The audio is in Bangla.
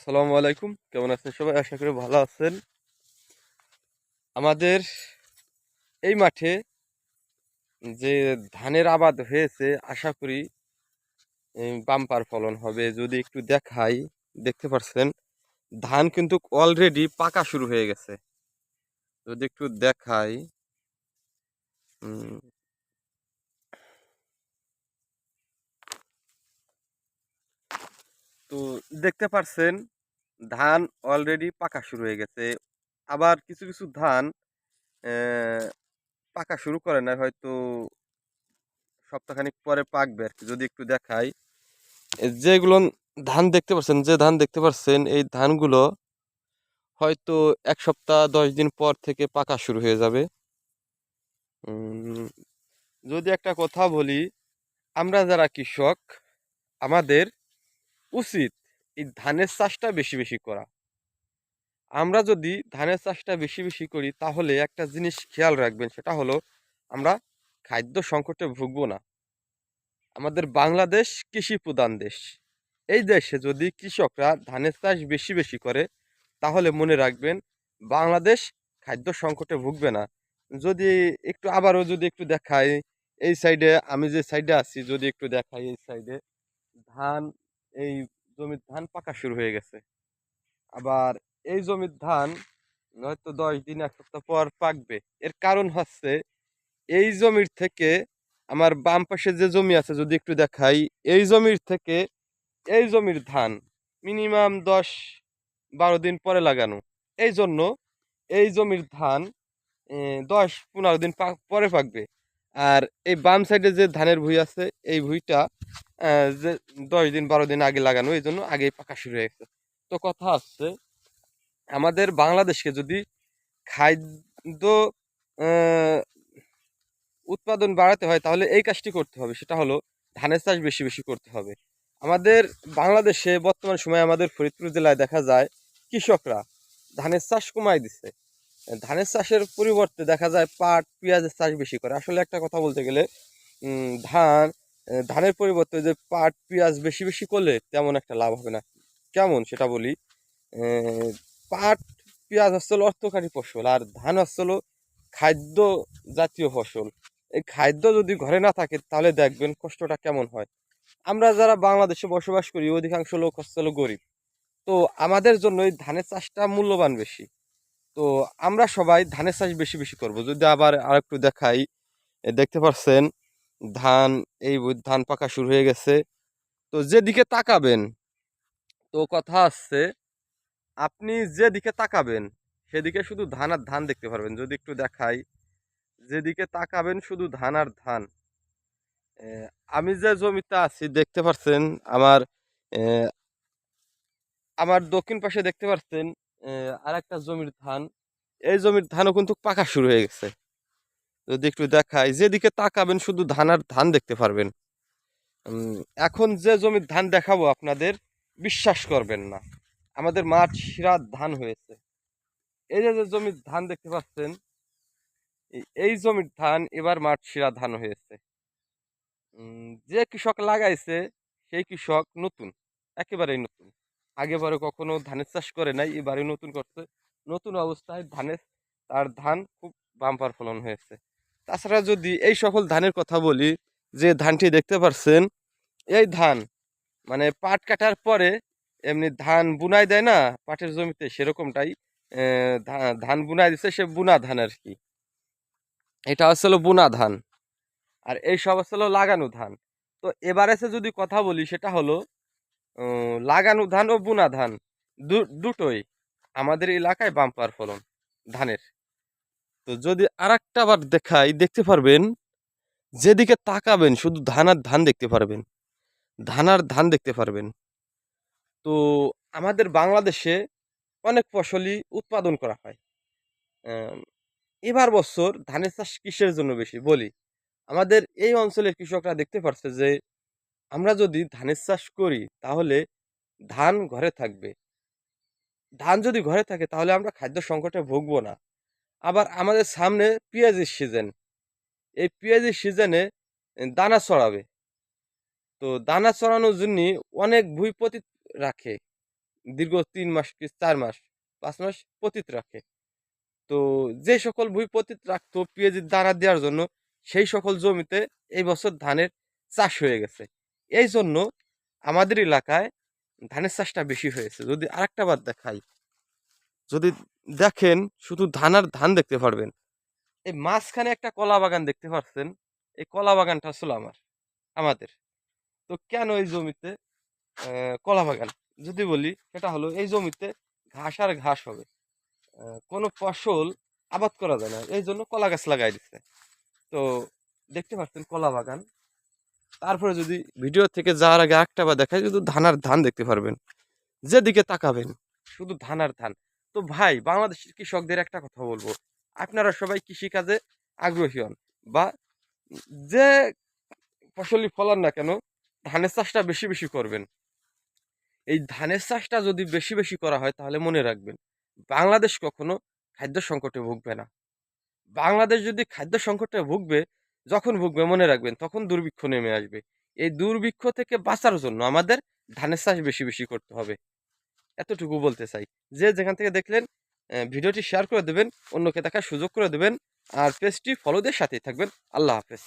আসসালামু আলাইকুম। কেমন আছেন সবাই? আশা করি ভালো আছেন। আমাদের এই মাঠে যে ধানের আবাদ হয়েছে, আশা করি বাম্পার ফলন হবে। যদি একটু দেখাই, দেখতে পাচ্ছেন ধান কিন্তু অলরেডি পাকা শুরু হয়ে গেছে। যদি একটু দেখাই তো দেখতে পাচ্ছেন ধান অলরেডি পাকা শুরু হয়ে গেছে। আবার কিছু কিছু ধান পাকা শুরু করে না হয়তো সপ্তাহখানিক পরে পাকবে আর কি যদি একটু দেখাই যেগুলো ধান দেখতে পাচ্ছেন যে ধান দেখতে পাচ্ছেন এই ধানগুলো হয়তো এক সপ্তাহ, দশ দিন পর থেকে পাকা শুরু হয়ে যাবে। যদি একটা কথা বলি, আমরা যারা কৃষক, আমাদের উচিত এই ধানের চাষটা বেশি বেশি করা। আমরা যদি ধানের চাষটা বেশি বেশি করি, তাহলে একটা জিনিস খেয়াল রাখবেন, সেটা হলো আমরা খাদ্য সংকটে ভুগবো না। আমাদের বাংলাদেশ কৃষি প্রধান দেশ। এই দেশে যদি কৃষকরা ধানের চাষ বেশি বেশি করে, তাহলে মনে রাখবেন বাংলাদেশ খাদ্য সংকটে ভুগবে না। যদি একটু আবারও যদি একটু দেখাই, এই সাইডে আমি যে সাইডে আছি, যদি একটু দেখাই এই সাইডে ধান, এই জমির ধান পাকা শুরু হয়ে গেছে। আবার এই জমির ধান হয়তো দশ দিন, এক সপ্তাহ পর পাকবে। এর কারণ হচ্ছে, এই জমির থেকে আমার বাম পাশে যে জমি আছে, যদি একটু দেখাই, এই জমির থেকে এই জমির ধান মিনিমাম দশ বারো দিন পরে লাগানো। এই জন্য এই জমির ধান দশ পনেরো দিন পরে পাকবে। আর এই বাম সাইডে যে ধানের ভুঁই আছে, এই ভুঁইটা যে দশ দিন, বারো দিন আগে লাগানো, এই জন্য আগেই পাকা শুরু হয়ে গেছে। তো কথা হচ্ছে, আমাদের বাংলাদেশকে যদি খাদ্য উৎপাদন বাড়াতে হয়, তাহলে এই কাজটি করতে হবে। সেটা হলো ধানের চাষ বেশি বেশি করতে হবে। আমাদের বাংলাদেশে বর্তমান সময়ে আমাদের ফরিদপুর জেলায় দেখা যায়, কৃষকরা ধানের চাষ কমাই দিচ্ছে ধানের চাষের পরিবর্তে দেখা যায় পাট পেঁয়াজের চাষ বেশি করে। আসলে একটা কথা বলতে গেলে ধান ধানের পরিবর্তে যে পাট, পেঁয়াজ বেশি বেশি করলে তেমন একটা লাভ হবে না। কেমন সেটা বলি পাট, পেঁয়াজ হচ্ছে অর্থকারী ফসল আর ধান হলো খাদ্য জাতীয় ফসল। এই খাদ্য যদি ঘরে না থাকে তাহলে দেখবেন কষ্টটা কেমন হয়। আমরা যারা বাংলাদেশে বসবাস করি, অধিকাংশ লোক হলো গরিব। তো আমাদের জন্য এই ধানের চাষটা মূল্যবান বেশি। তো আমরা সবাই ধানের চাষ বেশি বেশি করব। যদি আবার আরেকটু দেখাই দেখতে পাচ্ছেন ধান, এই ধান পাকা শুরু হয়ে গেছে। তো যেদিকে তাকাবেন, তো কথা আসছে আপনি যেদিকে তাকাবেন, সেদিকে শুধু ধান আর ধান দেখতে পারবেন। যদি একটু দেখাই, যেদিকে তাকাবেন শুধু ধান আর ধান। আমি যে জমিতে আছি, দেখতে পাচ্ছেন আমার আমার দক্ষিণ পাশে দেখতে পাচ্ছেন আর একটা জমির ধান। এই জমির ধানও কিন্তু পাকা শুরু হয়ে গেছে। যদি একটু দেখায় যেদিকে তাকাবেন শুধু ধান আর ধান দেখতে পারবেন। এখন যে জমির ধান দেখাবো আপনাদের, বিশ্বাস করবেন না। আমাদের মাঠ শিরার ধান হয়েছে। এই যে জমির ধান দেখতে পাচ্ছেন, এই- এই জমির ধান এবার মাঠ শিরা ধান হয়েছে। যে কৃষক লাগাইছে, সেই কৃষক নতুন, একেবারেই নতুন। আগেবারে কখনো ধানের চাষ করে নাই এবারে নতুন করছে। নতুন অবস্থায় ধানের, তার ধান খুব বাম্পার ফলন হয়েছে। তাছাড়া যদি এই সকল ধানের কথা বলি, যে ধানটি দেখতে পাচ্ছেন এই ধান মানে পাট কাটার পরে এমনি ধান বুনাই দেয় না, পাটের জমিতে সেরকমটাই ধান বুনাই দিচ্ছে সে বুনা ধান আর কি। এটা হচ্ছিল বুনা ধান। আর এই সব হচ্ছিল লাগানো ধান। তো এবারে যদি কথা বলি, সেটা হলো লাগানো ধান ও বুনা ধান দুটোই আমাদের এলাকায় বাম্পার ফলন ধানের। তো যদি আর একটা বার দেখাই, দেখতে পারবেন, যেদিকে তাকাবেন, শুধু ধান আর ধান দেখতে পারবেন, ধান আর ধান দেখতে পারবেন। তো আমাদের বাংলাদেশে অনেক ফসলই উৎপাদন করা হয়। এবার বছর ধানের চাষ কিসের জন্য বেশি? বলি, আমাদের এই অঞ্চলের কৃষকরা দেখতে পারছে যে আমরা যদি ধানের চাষ করি, তাহলে ধান ঘরে থাকবে। ধান যদি ঘরে থাকে, তাহলে আমরা খাদ্য সংকটে ভুগবো না। আবার আমাদের সামনে পেঁয়াজের সিজন এই পেঁয়াজের সিজনে দানা ছড়াবে। তো দানা ছড়ানোর জন্য অনেক ভুঁই পতিত রাখে। দীর্ঘ তিন মাস কি চার মাস, পাঁচ মাস পতিত রাখে। তো যে সকল ভুঁই পতিত রাখতো পেঁয়াজের দানা দেওয়ার জন্য, সেই সকল জমিতে এই বছর ধানের চাষ হয়ে গেছে। এই জন্য আমাদের এলাকায় ধানের চাষটা বেশি হয়েছে। যদি আরেকটা বার দেখাই। যদি দেখেন, শুধু ধান আর ধান দেখতে পারবেন। এই মাঝখানে একটা কলা বাগান দেখতে পাচ্ছেন এই কলা বাগানটা আসলে আমার, আমাদের। তো কেন এই জমিতে কলা বাগান? যদি বলি, সেটা হলো এই জমিতে ঘাস আর ঘাস হবে। কোনো ফসল আবাদ করা যায় না। এই জন্য কলা গাছ লাগাই দিচ্ছে তো দেখতে পাচ্ছেন কলা বাগান। তারপরে যদি ভিডিও থেকে যাওয়ার আগে একটা বা দেখায় শুধু ধান আর ধান দেখতে পারবেন। যেদিকে তাকাবেন, শুধু ধান আর ধান। তো ভাই, বাংলাদেশের কৃষকদের একটা কথা বলব। আপনারা সবাই কৃষিকাজে আগ্রহী হন বা যে ফসলই ফলান না কেন, ধানের চাষটা বেশি বেশি করবেন। এই ধানের চাষটা যদি বেশি বেশি করা হয়, তাহলে মনে রাখবেন, বাংলাদেশ কখনো খাদ্য সংকটে ভুগবে না। বাংলাদেশ যদি খাদ্য সংকটে ভুগবে যখন ভুগবে, মনে রাখবেন, তখন দুর্ভিক্ষ নেমে আসবে। এই দুর্ভিক্ষ থেকে বাঁচার জন্য আমাদের ধানের চাষ বেশি বেশি করতে হবে। এতটুকু বলতে চাই। যে যেখান থেকে দেখলেন ভিডিওটি শেয়ার করে দেবেন, অন্যকে দেখার সুযোগ করে দেবেন, আর পেজটি ফলো দিয়ে সাথেই থাকবেন। আল্লাহ হাফেজ।